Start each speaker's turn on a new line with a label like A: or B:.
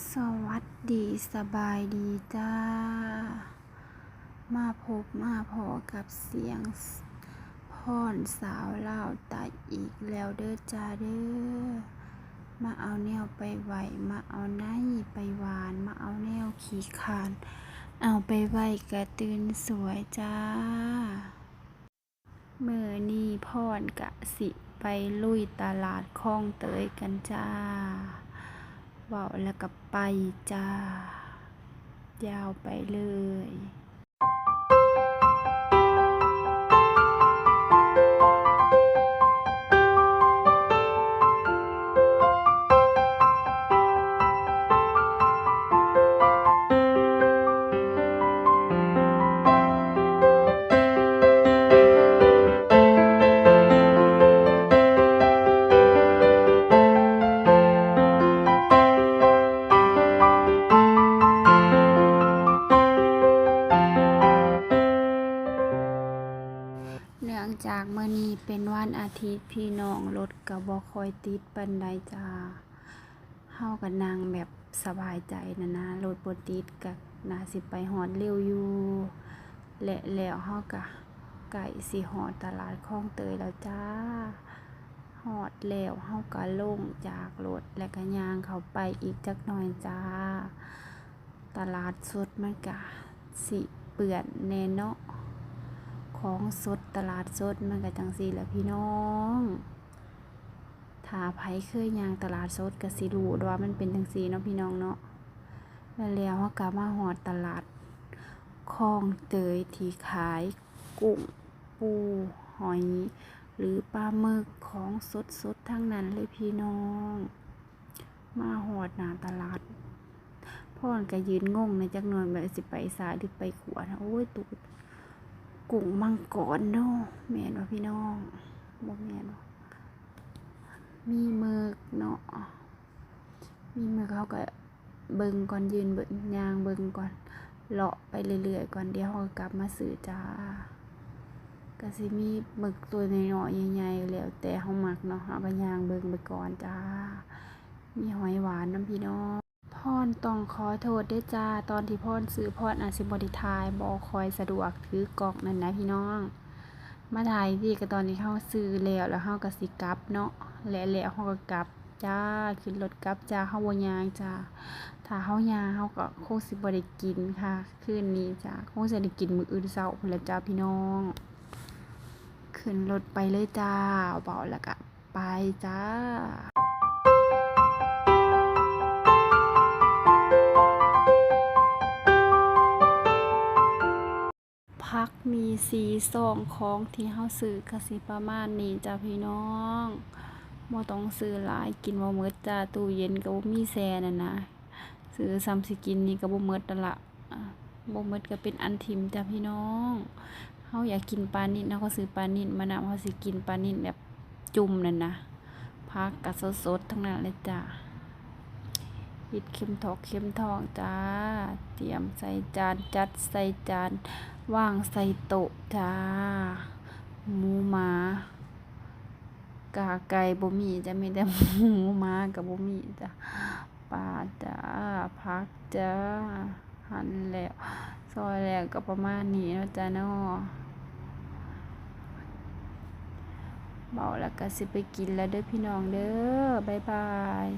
A: สวัสดีสบายดีจ้า มาพบมาพอกับเสียงพรสาวเล่าวตาอีกแล้วเด้อจ้าเด้อ มาเอาแนวไปไหวมาเอาไนไปหวาน มาเอาแนวขี่คาน เอาไปไหวกระตือนสวยจ้าเมื่อนี้พรกะสิไปลุยตลาดคลองเตยกันจ้า ว้าแล้วก็ไปจ้า ยาวไปเลย นื่องจากมื้อนี้เป็นวันอาทิตย์พี่น้องรถก็บ่ค่อยติดปานใดจ้าเฮาก็นั่งแบบสบายใจนะนะรถบ่ติดก็น่าสิไปฮอดเร็วอยู่และแล้วเฮาก็ใกล้สิฮอดตลาดคลองเตยแล้วจ้าฮอดแล้วเฮาก็ลงจากรถแล้วก็ยางเขาไปอีกจักหน่อยจ้า ตลาดสดมันก็สิเปื้อนแน่เนาะ ของสดตลาดสดมันก็จังซี่แหละพี่น้องถ้าไผเคยย่างตลาดสดก็สิรู้ว่ามันเป็นจังซี่เนาะพี่น้องเนาะแล้วแล้วเราก็มาฮอดตลาดคลองเตยที่ขายกุ้งปูหอย หรือปลาหมึกของสดสดทั้งนั้นเลยพี่น้อง มาฮอดหน้าตลาดพ่อนก็ยืนงงในจักหน่อยแบบสิไปซ้ายหรือไปขวานะโอ้ยตูด กุ้งมังกรเนาะแม่นว่าพี่น้องบ่แม่นว่ามีหมึกเนาะมีหมึกเขาก็เบิ่งก่อนยืนเบิ่งยางเบิ่งก่อนเลาะไปเรื่อยๆก่อนเดี๋ยวเขากลับมาซื้อจ้าก็สิมีหมึกตัวน้อยๆใหญ่ๆแล้วแต่เฮามักเนาะเฮาก็ยางเบิ่งไปก่อนจ้ามีหอยหวานน้ำพี่น้อง พรต้องขอโทษด้วยจ้า ตอนที่พรซื้อพรอาสิบริทายบอคอยสะดวกถือกล่องนั่นนะพี่น้อง มาถ่ายพี่ก็ตอนนี้เข้าซื้อแล้วแล้วเข้าก็สิกลับเนาะและแล้วเขาก็กลับจ้าขึ้นรถกลับจ้าเข้าวยางจ้าถ้าเข้ายางเขาก็คงสิบ่ได้กินค่ะคืนนี้จ้าคงสิได้กินมืออื่นเช้าพลจ้าพี่น้อง ขึ้นรถไปเลยจ้าเบาแล้วก็ไปจ้า พักมีสีสองของที่เฮาซื้อก็สิประมาณนี้จ้าพี่น้องบ่ต้องซื้อหลายกินบ่หมดจ้าตู้เย็นก็บ่มีแช่นั่นนะซื้อซ้ำสิกินนี่ก็บ่หมดนั่นละบ่หมดก็เป็นอันทิมจ้าพี่น้องเฮาอยากกินปลานิ่นเฮาก็ซื้อปลานิ่นมานำเฮาสิกินปลานิ่นแบบจุ่มนั่นนะผักก็สดๆทั้งนั้นเลยจ้าปิดเข็มทอกเข็มทองจ้า เตรียมใส่จานจัดใส่จาน ว่างใส่โต๊ะจ้าหมูหมากาไก่บ่มีจะมีแต่หมูหมากับบ่มีจ้ะปลาจ้าผักจ้าหันแล้วซอยแล้วก็ประมาณนี้เนาะจ้าเนาะเบาแล้วก็สิไปกินแล้วเด้อพี่น้องเด้อบ๊ายบาย